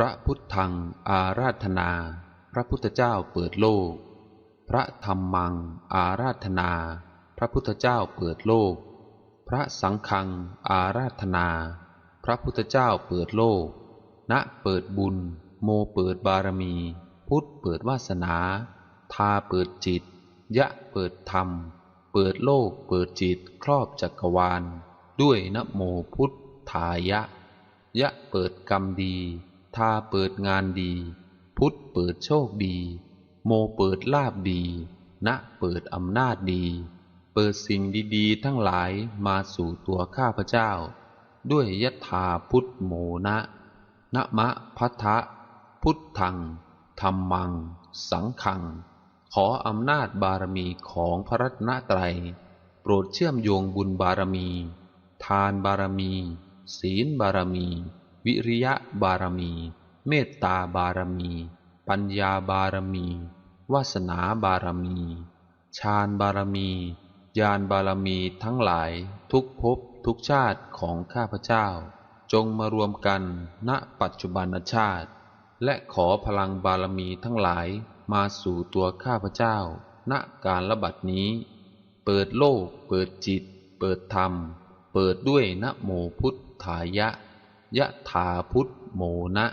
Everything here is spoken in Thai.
พระพุทธังอาราธนา พระพุทธเจ้าเปิดโลก พระธรรมังอาราธนา พระพุทธเจ้าเปิดโลก พระสังฆังอาราธนา พระพุทธเจ้าเปิดโลก ณเปิดบุญ โมเปิดบารมี พุทธเปิดวาสนา ทาเปิดจิต ยะเปิดธรรม เปิดโลกเปิดจิตครอบจักรวาล ด้วยนะโมพุทธายะ ยะเปิดกรรมดี ทาเปิดงานดี พุทธเปิดโชคดี โมเปิดลาบดี ณเปิดอำนาจดี เปิดสิ่งดีๆ ทั้งหลายมาสู่ตัวข้าพเจ้า ด้วยยะถาพุทธโมนะนะมะพัทธะพุทธังธรรมัง สังขัง ขออำนาจบารมีของพระรัตนตรัย โปรดเชื่อมโยงบุญบารมี ทานบารมี ศีลบารมี วิริยะบารมี เมตตาบารมี ปัญญาบารมี วาสนาบารมีฌานบารมีญาณบารมีทั้งหลายทุกภพทุกชาติของข้าพเจ้า จงมารวมกันณปัจจุบันชาติ และขอพลังบารมีทั้งหลายมาสู่ตัวข้าพเจ้า ณการระบัดนี้ เปิดโลก เปิดจิต เปิดธรรม เปิดด้วยนะโมพุทธายะ ยะถาพุทธโมนะ